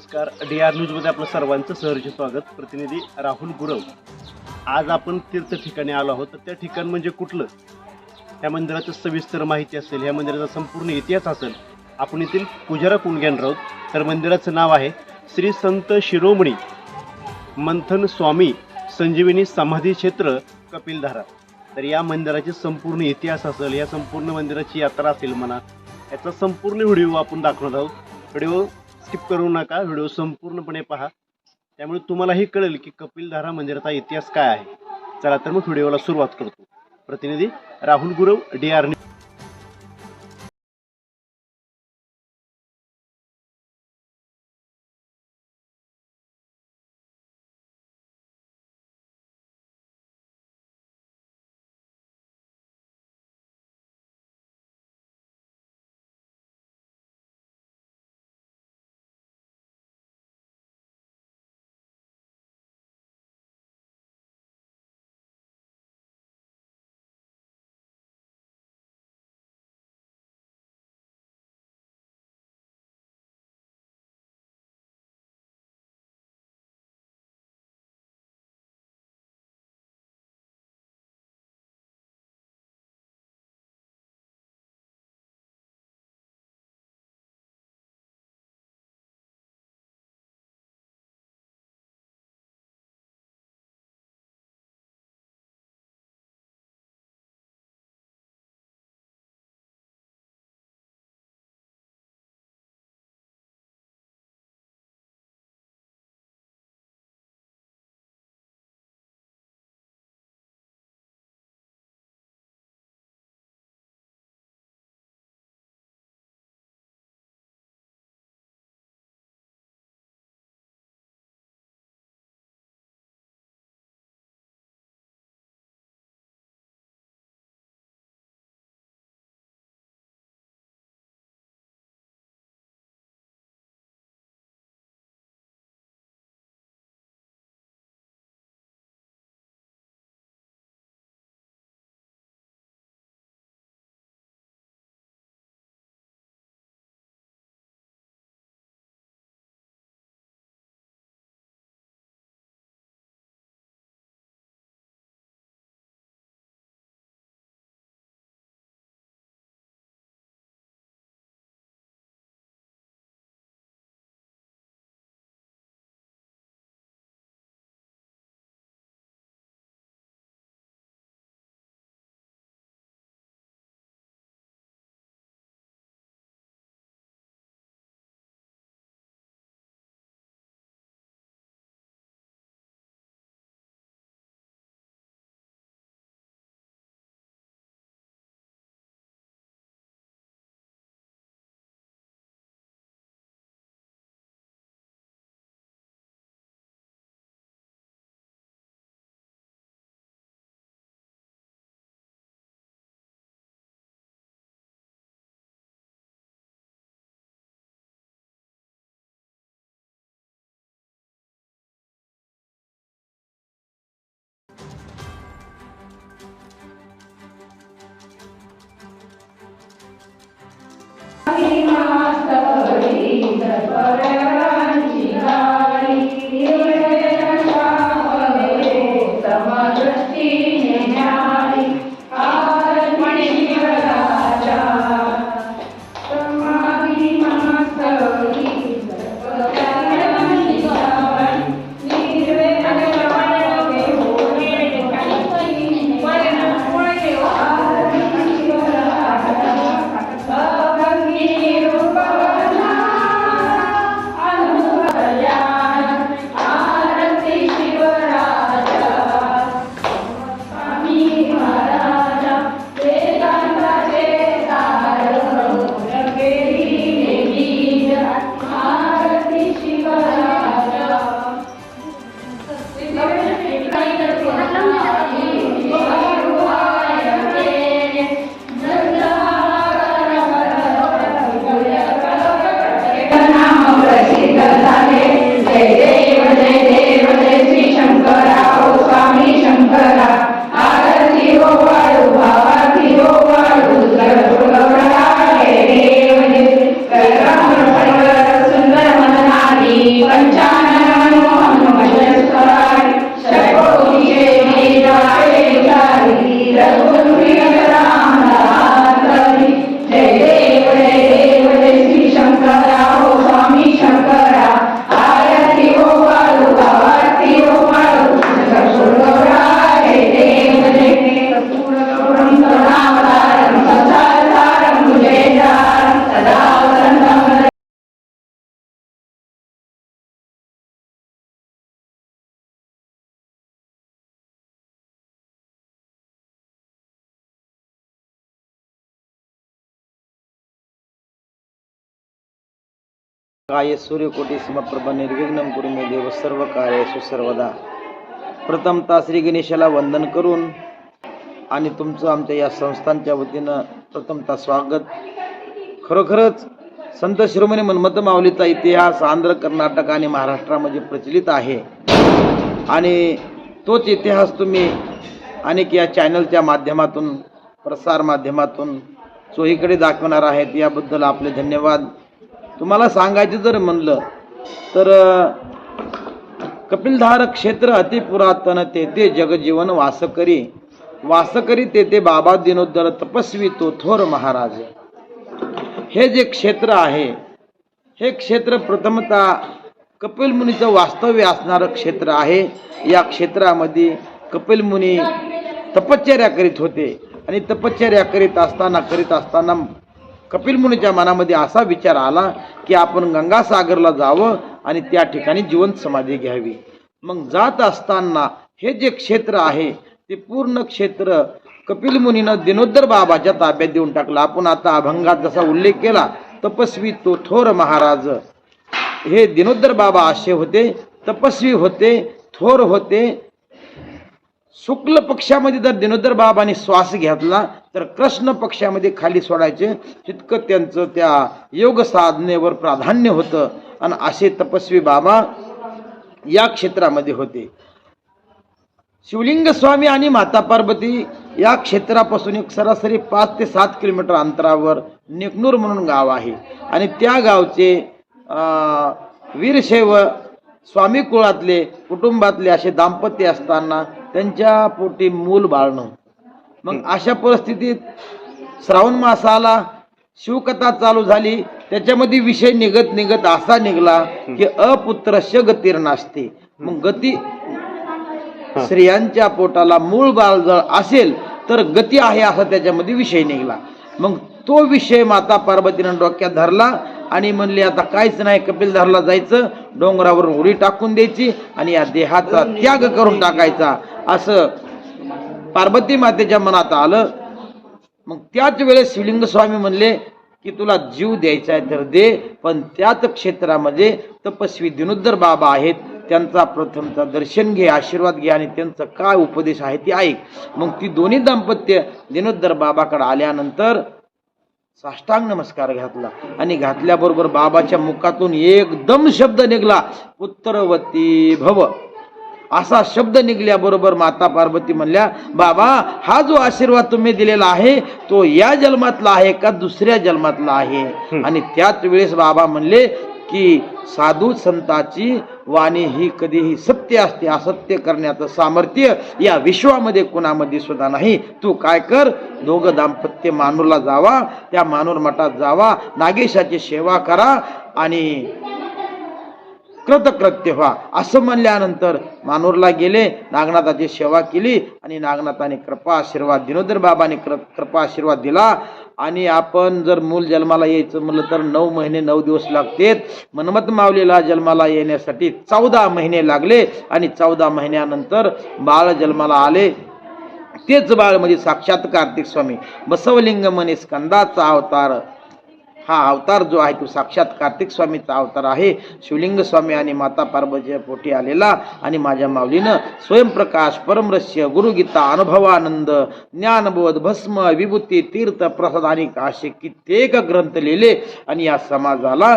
नमस्कार. D R न्यूजमध्ये आपलं सर्वांचं सहर्ष स्वागत. प्रतिनिधी राहुल गुरव. आज आपण तीर्थ ठिकाणी आलो आहोत. तर त्या ठिकाण म्हणजे कुठलं? त्या मंदिराचं सविस्तर माहिती असेल या मंदिराचा संपूर्ण इतिहास असेल आपण येथील पुजारा कोण घेणार आहोत. तर मंदिराचं नाव आहे श्री संत शिरोमणी मंथन स्वामी संजीवनी समाधी क्षेत्र कपिलधारा. तर या मंदिराचे संपूर्ण इतिहास असेल या संपूर्ण मंदिराची यात्रा असेल म्हणा याचा संपूर्ण व्हिडिओ आपण दाखवणार आहोत. व्हिडिओ स्किप करू नका व्हिडिओ संपूर्णपणे पहा. त्यामुळे तुम्हालाही कळेल की कपिलधारा मंदिराचा इतिहास काय आहे. चला तर मग व्हिडिओला सुरुवात करतो. प्रतिनिधी Rahul Gurav D R news forever. काय सूर्यकोटी समप्रभ निर्विघ्न कुरुमे देव सर्व कार्य सर्वदा. प्रथमता श्री गणेशाला वंदन करून आणि तुमचं आमच्या या संस्थांच्या वतीनं प्रथमता स्वागत. खरोखरच संत शिरोमणी मन्मथ माऊलीचा इतिहास आंध्र कर्नाटक आणि महाराष्ट्रामध्ये प्रचलित आहे. आणि तोच इतिहास तुम्ही अनेक या चॅनलच्या माध्यमातून प्रसार माध्यमातून चोहीकडे दाखवणार आहेत. याबद्दल आपले धन्यवाद. तुम्हाला सांगायचं जर म्हणलं तर कपिलधार क्षेत्र अतिपुरातन तेथे जगजीवन वासकरी. वासकरी तेथे बाबा दिनोदर तपस्वी तो थोर महाराज. हे जे क्षेत्र आहे हे क्षेत्र प्रथमतः कपिल मुनीचं वास्तव्य असणारं क्षेत्र आहे. या क्षेत्रामध्ये कपिल मुनी तपश्चर्या करीत होते. आणि तपश्चर्या करीत असताना करीत असताना कपिल मुनीच्या मनामध्ये असा विचार आला की आपण गंगासागरला जावं आणि त्या ठिकाणी जिवंत समाधी घ्यावी. मग जात असताना हे जे क्षेत्र आहे ते पूर्ण क्षेत्र कपिल मुनीनं दिनोदर बाबाच्या ताब्यात देऊन टाकलं. आपण आता अभंगात जसा उल्लेख केला तपस्वी तो थोर महाराज. हे दिनोदर बाबा असे होते तपस्वी होते थोर होते. शुक्ल पक्षामध्ये जर दिनोदर बाबांनी श्वास घेतला तर कृष्ण पक्षामध्ये खाली सोडायचे. तितकं त्यांचं त्या योग साधनेवर प्राधान्य होतं. आणि असे तपस्वी बाबा या क्षेत्रामध्ये होते. शिवलिंग स्वामी आणि माता पार्वती या क्षेत्रापासून एक सरासरी पाच ते सात किलोमीटर अंतरावर नेकनूर म्हणून गाव आहे. आणि त्या गावचे वीरशैव स्वामी कुळातले कुटुंबातले असे दाम्पत्य असताना त्यांच्या पोटी मूल बाळ नव्हतं मग अशा परिस्थितीत श्रावण मास आला शिवकथा चालू झाली. त्याच्यामध्ये विषय निघत निघत असा निघला की अपुत्रस्य गतीर नासते. मग गती स्त्रियांच्या पोटाला मूळ बाळ जर असेल तर गती आहे असा त्याच्यामध्ये विषय निघाला. मग तो विषय माता पार्वतीनं डोक्यात धरला आणि म्हणले आता काहीच नाही कपिलधारला जायचं. डोंगरावरून उडी टाकून द्यायची आणि या देहाचा त्याग करून टाकायचा. असं पार्वती मातेच्या मनात आलं. मग त्याच वेळेस शिवलिंग स्वामी म्हणले की तुला जीव द्यायचा आहे तर दे पण त्याच क्षेत्रामध्ये तपस्वी दिनोद्धर बाबा आहेत. त्यांचा प्रथमचा दर्शन घे आशीर्वाद घे आणि त्यांचं काय उपदेश आहे ते ऐक. मग ती दोन्ही दाम्पत्य दिनोद्धर बाबाकडे आल्यानंतर साष्टांग नमस्कार घातला आणि घातल्याबरोबर बाबाच्या मुखातून एकदम शब्द निघला पुत्रवती भव. असा शब्द निघल्याबरोबर माता पार्वती म्हणल्या बाबा हा जो आशीर्वाद तुम्ही दिलेला आहे तो या जन्मातला आहे का दुसऱ्या जन्मातला आहे? आणि त्याच वेळेस बाबा म्हणले की साधू संताची वाणी ही कधीही सत्य असते असत्य करण्याचं सामर्थ्य या विश्वामध्ये कुणामध्ये सुद्धा नाही. तू काय कर दोघं दाम्पत्य मानूरला जावा त्या मानूर मठात जावा नागेशाची सेवा करा आणि कृतकृत्य व्हा. असं म्हणल्यानंतर मानूरला गेले नागनाथाची सेवा केली आणि नागनाथाने कृपा आशीर्वाद दिनोदर बाबाने कृ कृपा आशीर्वाद दिला. आणि आपण जर मूल जन्माला यायचं म्हणलं तर नऊ महिने नऊ दिवस लागतेत. मनमत माऊलीला जन्माला येण्यासाठी चौदा महिने लागले आणि चौदा महिन्यानंतर बाळ जन्माला आले. तेच बाळ म्हणजे साक्षात कार्तिक स्वामी. बसवलिंग म्हणे स्कंदाचा अवतार हा अवतार जो आहे तो साक्षात कार्तिक स्वामीचा अवतार आहे. शिवलिंग स्वामी आणि माता पार्वतीच्या पोटी आलेला आणि माझ्या माऊलीनं स्वयंप्रकाश परमरस्य गुरुगीता अनुभवानंद ज्ञानबोध भस्म विभूती तीर्थ प्रसाद आणि असे कित्येक ग्रंथ लिहिले. आणि या समाजाला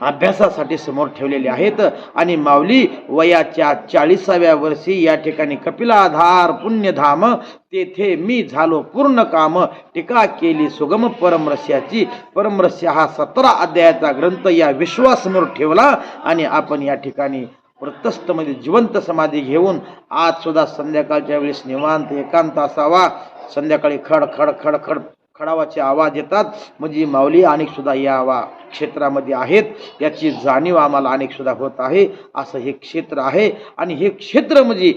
अभ्यासासाठी समोर ठेवलेले आहेत. आणि माऊली वयाच्या चाळीसाव्या वर्षी या ठिकाणी कपिलाधार पुण्यधाम तेथे मी झालो पूर्ण काम. टीका केली सुगम परमरस्याची परमरस्य हा सतरा अध्यायाचा ग्रंथ या विश्वासमोर ठेवला. आणि आपण या ठिकाणी वृत्तस्थमध्ये जिवंत समाधी घेऊन आज सुद्धा संध्याकाळच्या वेळेस निवांत एकांत असावा. संध्याकाळी खड खड खड खड खडावाचे आवाज येतात. म्हणजे माऊली अनेक सुद्धा या वा क्षेत्रामध्ये आहेत. याची जाणीव आम्हाला अनेक सुद्धा होत आहे. असं हे क्षेत्र आहे. आणि हे क्षेत्र म्हणजे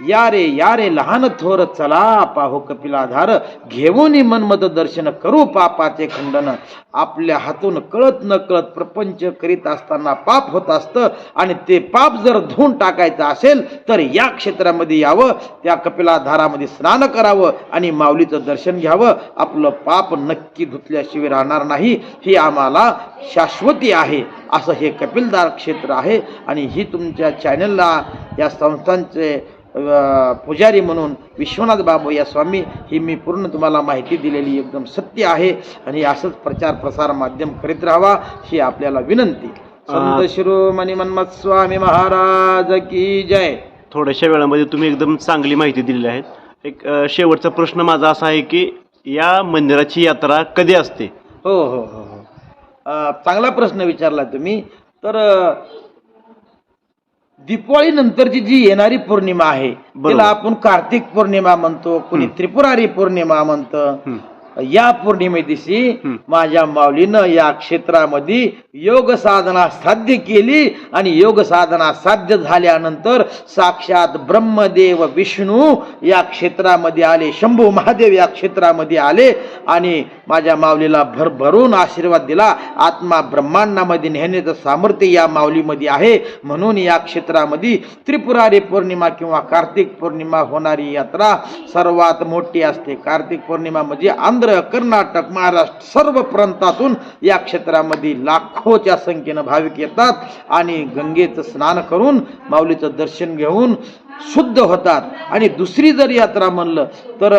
या रे या रे लहान थोर चला पाहो कपिलाधार घेऊन मनमत दर्शन करू पापाचे खंडन आपल्या हातून कळत न कळत प्रपंच करीत असताना पाप होत असतं आणि ते पाप जर धुवून टाकायचं असेल तर या क्षेत्रामध्ये यावं त्या कपिलाधारामध्ये स्नान करावं आणि माऊलीचं दर्शन घ्यावं आपलं पाप नक्की धुतल्याशिवाय राहणार नाही ही आम्हाला शाश्वती आहे असं हे कपिलदार क्षेत्र आहे आणि ही तुमच्या चॅनलला या संस्थांचे पुजारी म्हणून विश्वनाथ बाबू या स्वामी ही मी पूर्ण तुम्हाला माहिती दिलेली एकदम सत्य आहे आणि असंच प्रचार प्रसार माध्यम करीत राहावा ही आपल्याला विनंती. संत शिरोमणी मन्मथ स्वामी महाराज की जय. थोड्याशा वेळामध्ये तुम्ही एकदम चांगली माहिती दिलेली आहे. एक शेवटचा प्रश्न माझा असा आहे की या मंदिराची यात्रा कधी असते? हो हो हो हो. चांगला प्रश्न विचारला तुम्ही. तर अ, दिवाळी नंतरची जी येणारी पौर्णिमा आहे. तिला आपण कार्तिक पौर्णिमा म्हणतो कुणी त्रिपुरारी पौर्णिमा म्हणतं. या पौर्णिमे दिवशी. माझ्या माऊलीनं या क्षेत्रामध्ये योग साधना साध्य केली आणि योग साधना साध्य झाल्यानंतर साक्षात ब्रह्मदेव विष्णू या क्षेत्रामध्ये आले शंभू महादेव या क्षेत्रामध्ये आले आणि माझ्या माऊलीला भरभरून आशीर्वाद दिला. आत्मा ब्रह्मांडामध्ये नेहमीचं सामर्थ्य या माऊलीमध्ये आहे. म्हणून या क्षेत्रामध्ये त्रिपुरारी पौर्णिमा किंवा कार्तिक पौर्णिमा होणारी यात्रा सर्वात मोठी असते. कार्तिक पौर्णिमा म्हणजे आंध्र कर्नाटक महाराष्ट्र सर्व प्रांतातून या क्षेत्रामध्ये लाखोच्या संख्येनं भाविक येतात आणि गंगेचं स्नान करून माऊलीचं दर्शन घेऊन शुद्ध होतात. आणि दुसरी जर यात्रा म्हणलं तर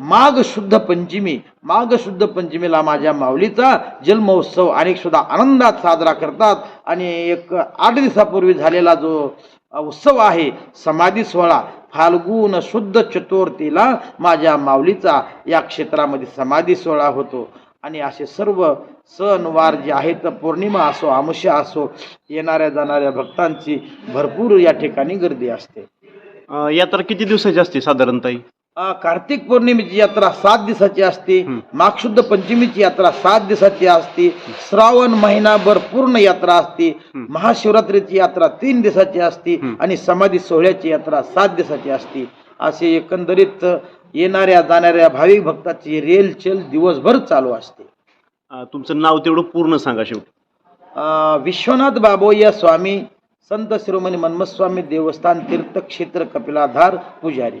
माघ शुद्ध पंचमी. माघ शुद्ध पंचमीला माझ्या माऊलीचा जन्मोत्सव अनेक सुद्धा आनंदात साजरा करतात. आणि एक आठ दिवसापूर्वी झालेला जो उत्सव आहे समाधी सोहळा फाल्गुन शुद्ध चतुर्थीला माझ्या माऊलीचा या क्षेत्रामध्ये समाधी सोहळा होतो. आणि असे सर्व सणवार जे आहेत पौर्णिमा असो आमुष्या असो येणाऱ्या जाणाऱ्या भक्तांची भरपूर या ठिकाणी गर्दी असते. यात्रा किती दिवसाची असते साधारणतः कार्तिक पौर्णिमेची यात्रा सात दिवसाची असते. माघशुद्ध पंचमीची यात्रा सात दिवसाची असते श्रावण महिनाभर पूर्ण यात्रा असते. महाशिवरात्रीची यात्रा तीन दिवसाची असते. आणि समाधी सोहळ्याची यात्रा सात दिवसाची असते असे एकंदरीत येणाऱ्या जाणाऱ्या भाविक भक्ताची रेलचेल दिवसभर चालू असते तुमचं नाव तेवढं पूर्ण सांगा शेवटी विश्वनाथ बाबोया स्वामी संत शिरोमणी मन्मस्वामी देवस्थान तीर्थक्षेत्र कपिलाधार पुजारी